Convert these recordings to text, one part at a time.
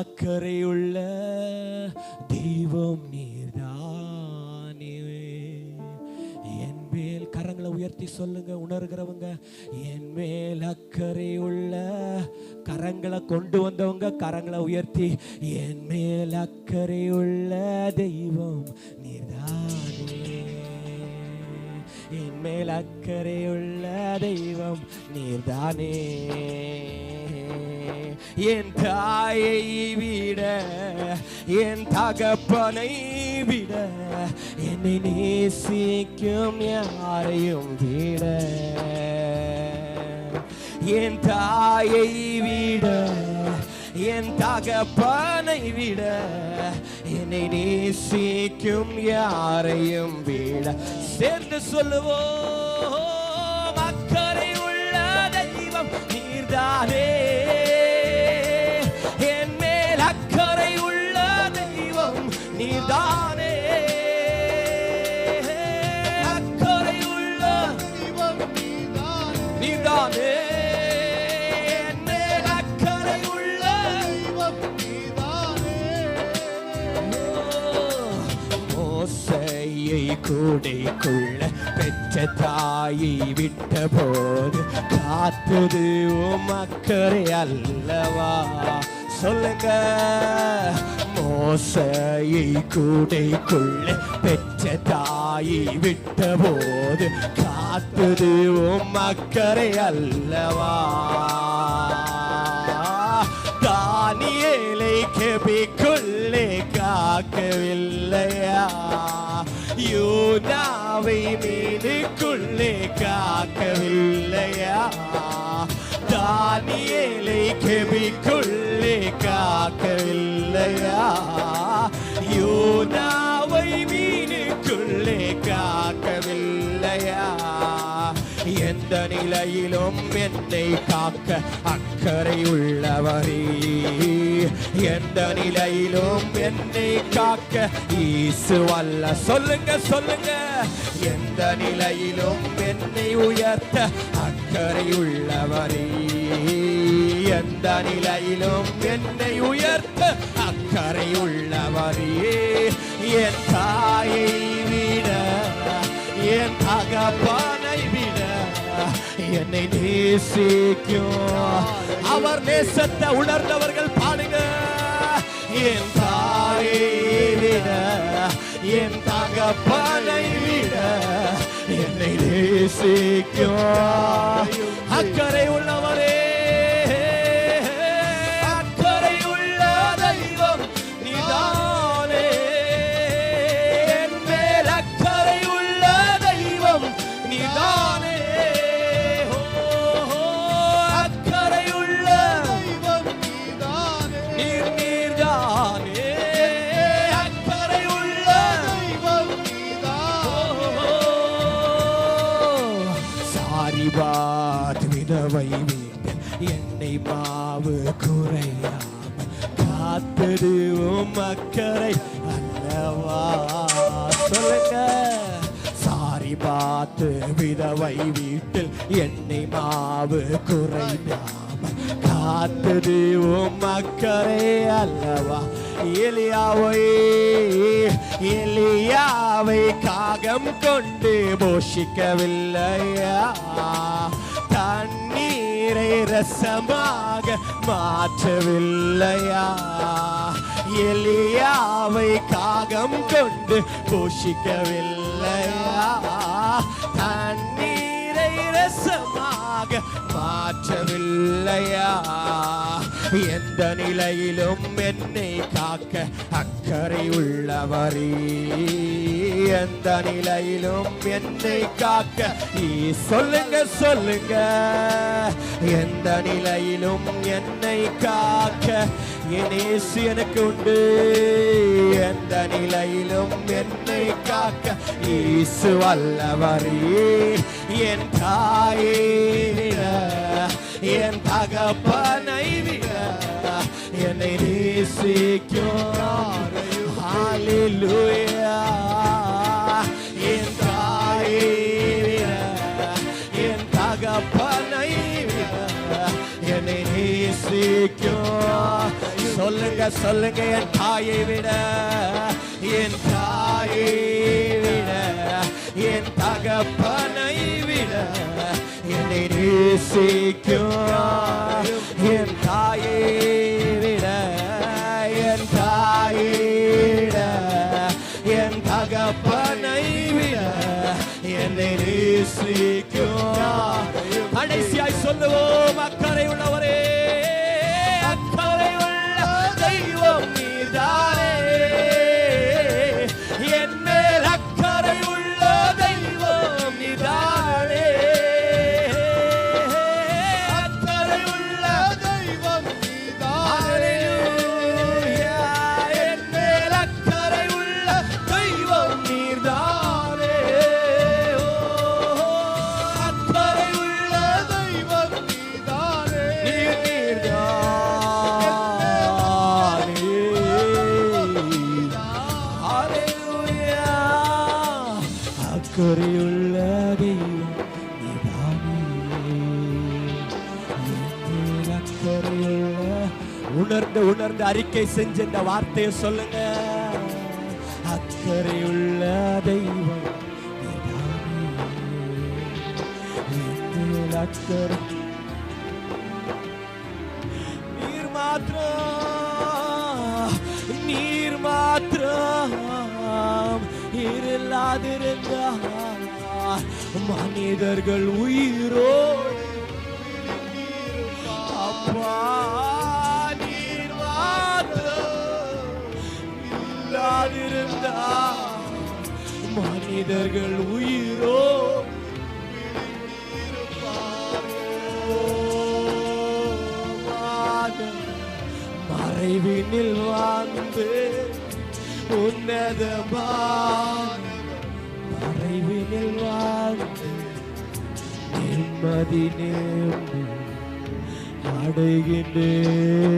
அக்கறையுள்ள தெய்வம் நீர்தானே என் மேல் கரங்களை உயர்த்தி சொல்லுங்க உணர்கிறவங்க. என் மேல் அக்கறையுள்ள கரங்களை கொண்டு வந்தவங்க கரங்களை உயர்த்தி. என் மேல் அக்கறையுள்ள தெய்வம் நீர்தானே என் மேல் அக்கறையுள்ள தெய்வம் நீர்தானே என் தாயை விட என் தகப்பனை விட என்னை நேசிக்கும் யாரையும் விட. என் தாயை விட என் தகப்பனை விட என்னை நேசிக்கும் யாரையும் விட. சேர்ந்து சொல்லுவோம் அக்கறை உள்ள தெய்வம் நீர்தானே. கூடைக்குள்ள பெற்ற தாயை விட்ட போது காத்தது உம் அல்லவா? சொல்லுங்க. மோசையை கூடைக்குள்ள பெற்ற தாயை விட்ட போது காத்தது உம் அல்லவா? தானியலை கெபிக்குள்ளே காக்கவில்லை. யூனாவை மீனுக்குள்ளே காக்கவில்லையா? தானியலை கெபிக்குள்ளே காக்கவில்லையா? யோனாவை மீனுக்குள்ளே காக்கவில்லையா? எந்த நிலையிலும் என்னை காக்க அக்கறை உள்ளவரே. எந்த நிலையிலும் என்னை காக்க ஈசு வல்ல சொல்லுங்க சொல்லுங்க. எந்த நிலையிலும் என்னை உயர்த்த அக்கறை உள்ளவரே. எந்த நிலையிலும் என்னை உயர்த்த அக்கறை உள்ளவரே. என் தாயை விட என் தகப்பனை விட என்னை நேசிக்கும். அவர் நேசத்தை உணர்ந்தவர்கள் என் தாயை விட என் தகப்பனை விட என்னை நேசிக்கும். சாரிபாத் விதவை வீட்டில் எண்ணெய் மாவு குறையாமல் காத்தது உம் அல்லவா? சொல்லுங்க. சாரி பார்த்து விதவை வீட்டில் என்னை மாவு குறையாமல் காத்தது உம் அல்லவா? எலியாவை எலியாவை காகம் கொண்டு போஷிக்கவில்லையா? தண்ணீரை ரசமாக மாற்றவில்லையா? எலியாவை காகம் கொண்டு போஷிக்கவில்லையா? தண்ணீரை ரசமாக மாற்றவில்லையா? எந்த நிலையிலும் என்னை காக்க அக்கறை உள்ளவரே. எந்த நிலையிலும் என்னை காக்க நீ சொல்லுங்க சொல்லுங்க. எந்த நிலையிலும் என்னை காக்க இனேசு எனக்கு உண்டு. எந்த நிலையிலும் என்னை காக்க ஈசு வல்லவரே. என் தாயே என் தகப்பனை விட. என்னை நேசிக்கும் ஹalleluya என் தாயே விட என் தகப்பனை விட என்னை நேசிக்கும் சொல்லுங்க சொல்லுங்க என் தாயை விட என் தாயை விட என் தகப்பனை விட என்னை நேசிக்கும் என் தாயே விட என் தகப்பனை விட என்னை நேசிக்கும். கடைசியாய் சொல்லுவோம் அக்கறை உள்ளவரே. உணர்ந்து அறிக்கை செஞ்ச இந்த வார்த்தையை சொல்லுங்க. அக்கறையுள்ள தெய்வம் அக்கறை நீர் மாத்திரம் நீர் மாத்திரம் இல்லாதிருந்தா மனிதர்கள் உயிரோடு இல்லாதிருந்தா மனிதர்கள் உயிரோ மறைவினில் வாழ்ந்து உன்னதமான மறைவினில் வாழ்ந்து நிம்மதி நேர்ந்து அடைகின்றேன்.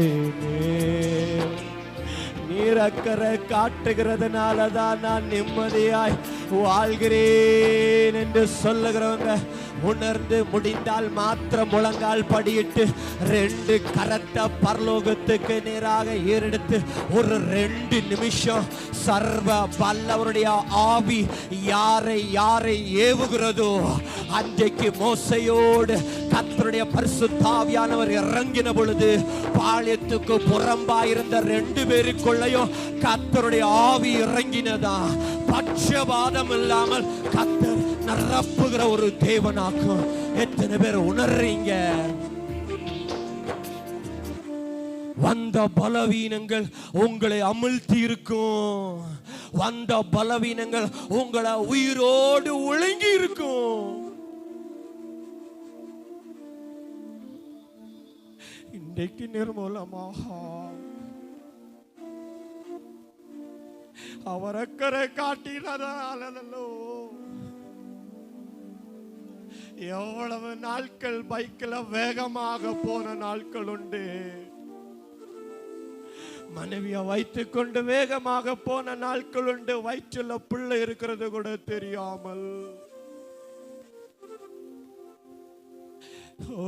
நீரக்கரை காட்டுகிறதுனால தான் நான் நிம்மதியாய் வாழ்கிறேன் என்று சொல்லுகிறவங்க உணர்ந்து முடிந்தால் மாத்திரம் முழங்கால் படியிட்டு ரெண்டு கரத்தை பரலோகத்துக்கு நேராக ஏறெடுத்து ஒரு ரெண்டு நிமிஷம் சர்வ வல்லவருடைய ஆவி யாரை யாரை ஏவுகிறதோ அன்றைக்கு மோசையோடு கத்தருடைய பரிசுத்தாவியானவர் இறங்கின பொழுது பாளையத்துக்கு புறம்பாயிருந்த ரெண்டு பேருக்குள்ளையும் கத்தருடைய ஆவி இறங்கினதா? பட்சபாதம் இல்லாமல் கத்தர் நிரப்புகிற ஒரு தேவனாக்கும். எத்தனை பேர் உணர்றீங்க? வந்த பலவீனங்கள் உங்களை அமிழ்த்தி இருக்கும். வந்த பலவீனங்கள் உங்களை உயிரோடு ஒழுங்கி இருக்கும். இன்றைக்கு நிர்மூலமாக அவரக்கரை அக்கறை காட்டினதாலோ எவ்வளவு நாட்கள் பைக்கில் வேகமாக போன நாட்கள் உண்டு. மனைவியை வைத்துக் கொண்டு வேகமாக போன நாட்கள் உண்டு. வயிற்றுல பிள்ளை இருக்கிறது கூட தெரியாமல். ஓ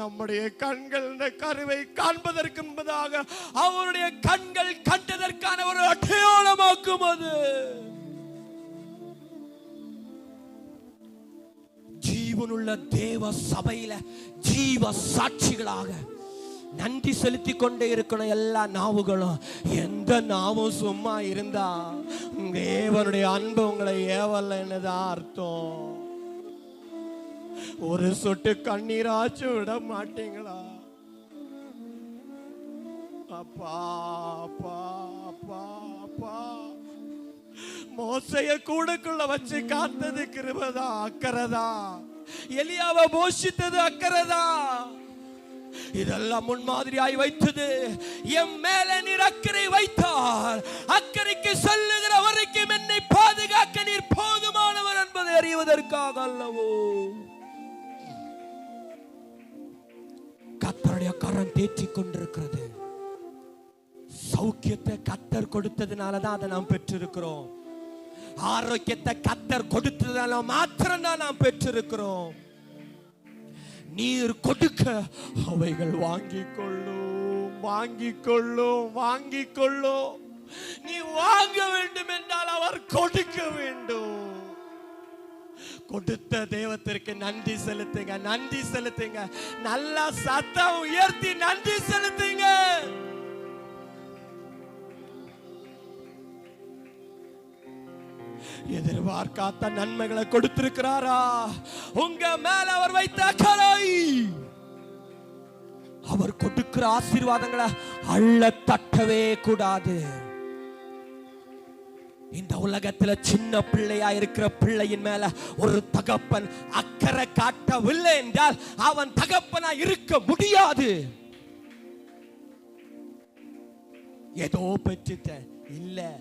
நம்முடைய கண்கள் இந்த கருவை காண்பதற்கு என்பதாக அவருடைய கண்கள் கண்டதற்கான ஜீவனுள்ள தேவ சபையில ஜீவ சாட்சிகளாக நன்றி செலுத்தி கொண்டே இருக்கணும் எல்லா நாவுகளும் எந்த நாவும் சும்மா இருந்தா தேவனுடைய அன்பு உங்களை ஏவலைன்னுதான் அர்த்தம்? ஒரு சொட்டு கண்ணீராச்சும் விட மாட்டீங்களா? அப்பா அப்பா அப்பா அப்பா. மோசைய கூடக்குள்ள வச்சு காத்தது கிருபதா அக்கறதா எலியாவை போஷித்தது அக்கறதா இதெல்லாம் முன்மாதிரியாய் வைத்தது. என் மேல நீர் அக்கறை வைத்தால் அக்கறைக்கு சொல்லுகிற வரைக்கும் என்னை பாதுகாக்க நீர் போதுமானவர் என்பதை அறிவதற்காக அல்லவோ. கத்தருடைய கரம் தேற்றி கொண்டிருக்கிறது. சௌக்கியத்தை கத்தர் கொடுத்ததுனால தான் அதை நாம் பெற்றிருக்கிறோம். ஆரோக்கியத்தை கத்தர் கொடுத்ததால மாத்திரம் தான் நாம் பெற்றிருக்கிறோம். நீர் கொடுக்க அவைகள் வாங்கிக் கொள்ளும் வாங்கிக் கொள்ளும் வாங்கிக் கொள்ளும் நீ வாங்க வேண்டும் என்றால் அவர் கொடுக்க வேண்டும். கொடுத்த தெய்வத்திற்கு நன்றி செலுத்துங்க நன்றி செலுத்துங்க. நல்லா சத்தம் உயர்த்தி நன்றி செலுத்துங்க. எதிர்பார்க்காத நன்மைகளை கொடுத்திருக்கிறாரா? உங்க மேல அவர் வைத்த கலை அவர் கொடுக்கிற ஆசீர்வாதங்களை அள்ள தட்டவே கூடாது. இந்த உலகத்துல சின்ன பிள்ளையா இருக்கிற பிள்ளையின் மேல ஒரு தகப்பன் அக்கறை காட்டவில்லை என்றால் அவன் தகப்பனா இருக்க முடியாது. ஏதோ பெற்றுட்டேன். இல்ல.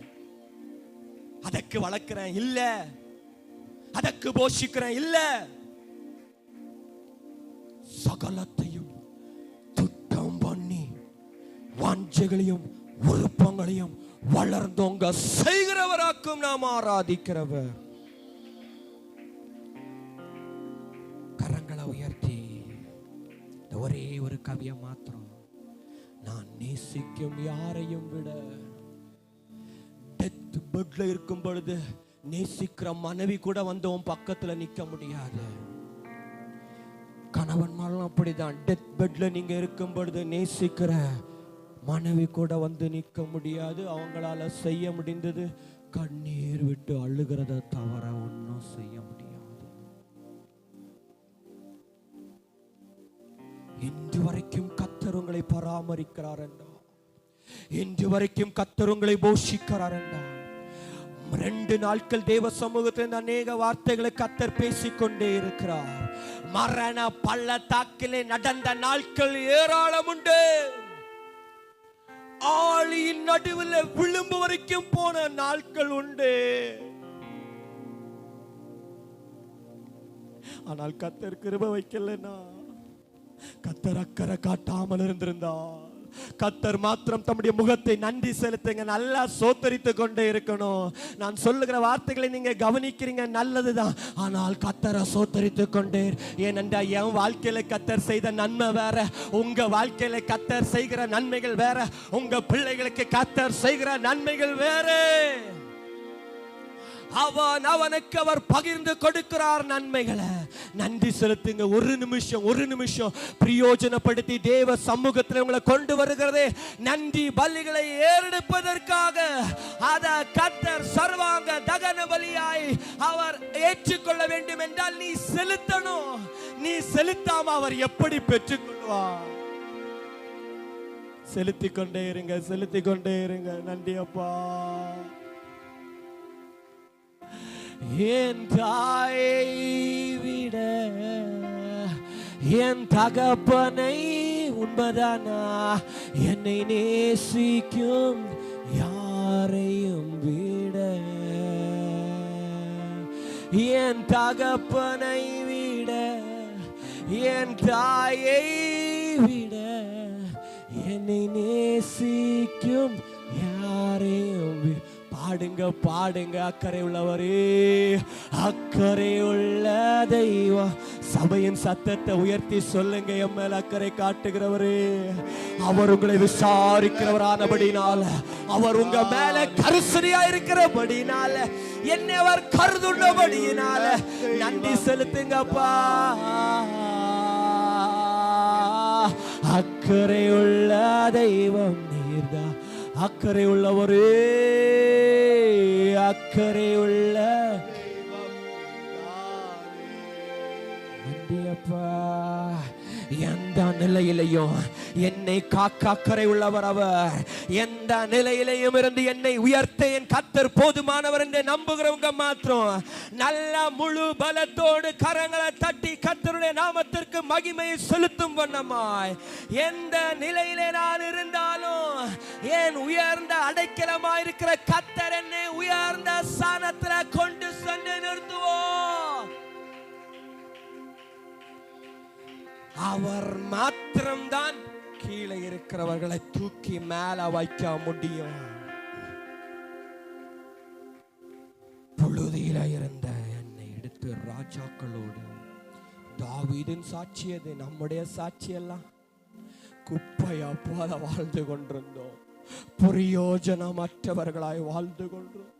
அதற்கு வளர்க்கிறேன் இல்ல. அதற்கு போஷிக்கிறேன் இல்ல. சகலத்தையும் திட்டம் பண்ணி வாஞ்சைகளையும் விருப்பங்களையும் வளர்ந்தோங்க செய்கிறவராக்கும் நாம் ஆராதிக்கிறவர். கரங்களை உயர்த்தி இந்த ஒரே ஒரு கவியை மாத்திரம் நான் நேசிக்கும் யாரையும் விட பெட்ல இருக்கும் பொழுது நேசிக்கிற மனைவி கூட வந்து உன் பக்கத்துல நிக்க முடியாது. கணவன்மாரும் அப்படிதான். டெத் பெட்ல நீங்க இருக்கும் பொழுது நேசிக்கிற மனைவி கூட வந்து நிக்க முடியாது. அவங்களால செய்ய முடிந்தது கண்ணீர் விட்டு அழுகிறத தவிர ஒன்றும் செய்ய முடியாது. இன்று வரைக்கும் கத்தர் உங்களை பராமரிக்கிறார் என்றா? இன்று வரைக்கும் கத்தர் உங்களை போஷிக்கிறார் என்றா? ரெண்டு நாட்கள் தேவ சமூகத்திலிருந்து அநேக வார்த்தைகளை கத்தர் பேசிக்கொண்டே இருக்கிறார். மரண பள்ளத்தாக்கிலே நடந்த நாட்கள் ஏராளம் உண்டு ஆளியின் நடுவில் விளிம்பு வரைக்கும் போன நாட்கள் உண்டு. ஆனால் கத்தர் கிருப வைக்கலன்னா கத்தர் அக்கறை காட்டாமல் இருந்திருந்தார். கத்தர் மாத்திரம் தம்முடைய முகத்தை நன்றி செலுத்துங்க நல்லா சோத்தரித்து கொண்டே இருக்கணும். நான் சொல்லுகிற வார்த்தைகளை நீங்க கவனிக்கிறீங்க நல்லதுதான். ஆனால் கத்தரை சோத்தரித்து கொண்டே இரு. ஏனென்றா என் வாழ்க்கையில கத்தர் செய்த நன்மை வேற உங்க வாழ்க்கையில கத்தர் செய்கிற நன்மைகள் வேற உங்க பிள்ளைகளுக்கு கத்தர் செய்கிற நன்மைகள் வேற. அவன் அவனுக்கு அவர் பகிர்ந்து கொடுக்கிறார் நன்மைகளை. நன்றி செலுத்துங்க. ஒரு நிமிஷம் ஒரு நிமிஷம். பிரயோஜனப்படுத்தி தேவ சமூகத்தில் உங்களை கொண்டு வருகிறதே. நன்றி பலிகளை ஏறெடுப்பதற்காக. அத கத்தர் சர்வாங்க தகன பலியாய் அவர் ஏற்றுக்கொள்ள வேண்டும் என்றால் நீ செலுத்தணும். நீ செலுத்தாம அவர் எப்படி பெற்றுக்கொள்வார்? செலுத்திக் கொண்டே இருங்க செலுத்திக் கொண்டே இருங்க. நன்றி அப்பா. ஏன் தாயே? என் தகப்பனை உண்பதானா? என்னை நேசிக்கும் யாரையும் விட. என் தகப்பனை விட. என் தாயை விட. என்னை நேசிக்கும் யாரையும் பாடுங்க பாடுங்க அக்கறை உள்ளவரே அக்கறை உள்ள தெய்வம். சபையின் சத்தத்தை உயர்த்தி சொல்லுங்க என் மேல அக்கறை காட்டுகிறவரே. அவர் உங்களை விசாரிக்கிறவரானபடினால அவர் உங்க மேல கரிசனையா இருக்கிறபடினால என்னை அவர் கருதுள்ளபடியினால நன்றி செலுத்துங்கப்பா. அக்கறை உள்ள தெய்வம் நீர்தா அக்கறை உள்ளவரே அக்கறை உள்ள நன்றியப்பா எந்த நிலையிலையும் என்னை காக்க உள்ளவர் அவர். எந்த நிலையிலையும் இருந்து என்னை உயர்த்த என் கத்தர் போதுமானவர் என்று நம்புகிறவங்க மாத்திரம். நல்ல முழு பலத்தோடு கரங்களை தட்டி கத்தருடைய நாமத்திற்கு மகிமையை செலுத்தும் வண்ணமாய். எந்த நிலையிலே நான் இருந்தாலும் என் உயர்ந்த அடைக்கலமாயிருக்கிற கத்தர் என்னை உயர்ந்த சாணத்தில் கொண்டு அவர் மாத்திரம்தான் கீழே இருக்கிறவர்களை தூக்கி மேல வைக்க முடியும். புழுதியில இருந்த என்னை எடுத்து ராஜாக்களோடு தாவீதின் சாட்சி அது நம்முடைய சாட்சி எல்லாம் குப்பையா போல வாழ்ந்து கொண்டிருந்தோம். பிரயோஜனமற்றவர்களாய் வாழ்ந்து கொண்டோம்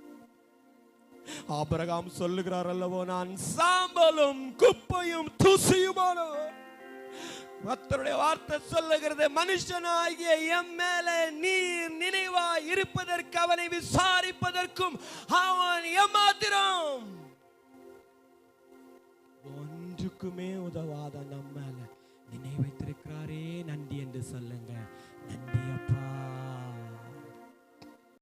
ஆபரகாம் சொல்லுகிறார் அல்லவோ நான் சாம்பலும் குப்பையும் தூசியுமானவர். கர்த்தருடைய வார்த்தை சொல்லுகிறது மனுஷனாகிய எம் மேல நீர் நினைவா இருப்பதற்கு அவனை விசாரிப்பதற்கும் அவன் ஏமாத்திரம். ஒன்றுக்குமே உதவாத நம்ம நினைவைத்திருக்கிறாரே நினை வைத்திருக்கிறாரே நன்றி என்று சொல்லுங்க